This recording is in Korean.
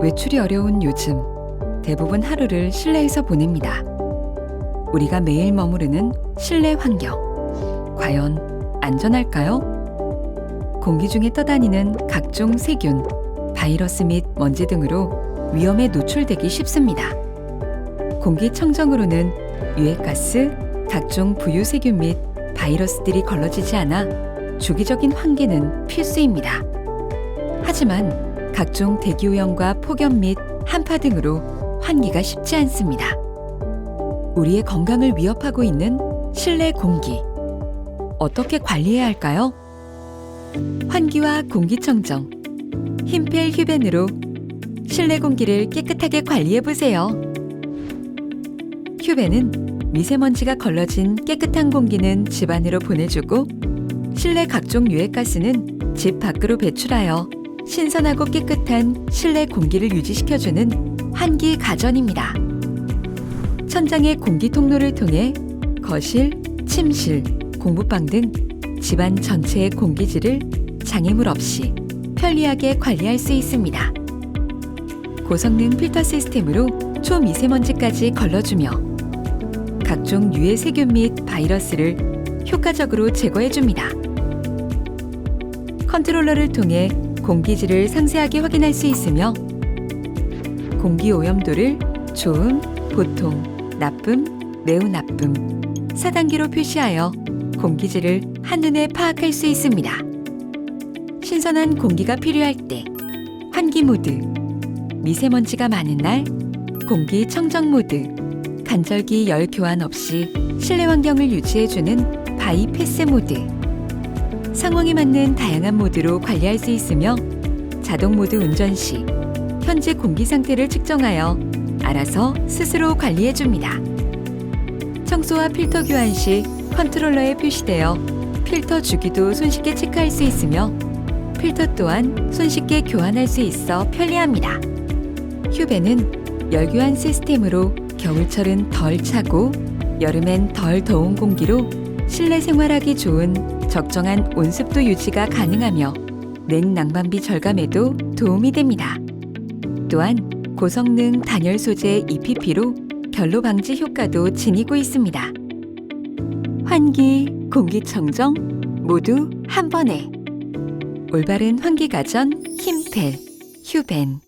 외출이 어려운 요즘 대부분 하루를 실내에서 보냅니다. 우리가 매일 머무르는 실내 환경. 과연 안전할까요? 공기 중에 떠다니는 각종 세균, 바이러스 및 먼지 등으로 위험에 노출되기 쉽습니다. 공기청정으로는 유해가스, 각종 부유세균 및 바이러스들이 걸러지지 않아 주기적인 환기는 필수입니다. 하지만 각종 대기오염과 폭염 및 한파 등으로 환기가 쉽지 않습니다. 우리의 건강을 위협하고 있는 실내 공기. 어떻게 관리해야 할까요? 환기와 공기청정. 힘펠 휴벤으로 실내 공기를 깨끗하게 관리해 보세요. 휴벤은 미세먼지가 걸러진 깨끗한 공기는 집 안으로 보내주고 실내 각종 유해가스는 집 밖으로 배출하여 신선하고 깨끗한 실내 공기를 유지시켜주는 환기 가전입니다. 천장의 공기 통로를 통해 거실, 침실, 공부방 등 집안 전체의 공기질을 장애물 없이 편리하게 관리할 수 있습니다. 고성능 필터 시스템으로 초미세먼지까지 걸러주며 각종 유해 세균 및 바이러스를 효과적으로 제거해줍니다. 컨트롤러를 통해 공기질을 상세하게 확인할 수 있으며 공기 오염도를 좋음, 보통, 나쁨, 매우 나쁨, 4단계로 표시하여 공기질을 한눈에 파악할 수 있습니다. 신선한 공기가 필요할 때 환기 모드, 미세먼지가 많은 날 공기 청정 모드, 간절기 열 교환 없이 실내 환경을 유지해주는 바이 패스 모드, 상황에 맞는 다양한 모드로 관리할 수 있으며 자동 모드 운전 시 현재 공기 상태를 측정하여 알아서 스스로 관리해 줍니다. 청소와 필터 교환 시 컨트롤러에 표시되어 필터 주기도 손쉽게 체크할 수 있으며 필터 또한 손쉽게 교환할 수 있어 편리합니다. 휴베는 열교환 시스템으로 겨울철은 덜 차고 여름엔 덜 더운 공기로 실내 생활하기 좋은 적정한 온습도 유지가 가능하며 냉난방비 절감에도 도움이 됩니다. 또한 고성능 단열 소재 EPP로 결로 방지 효과도 지니고 있습니다. 환기, 공기청정 모두 한 번에 올바른 환기 가전 힘펠 휴벤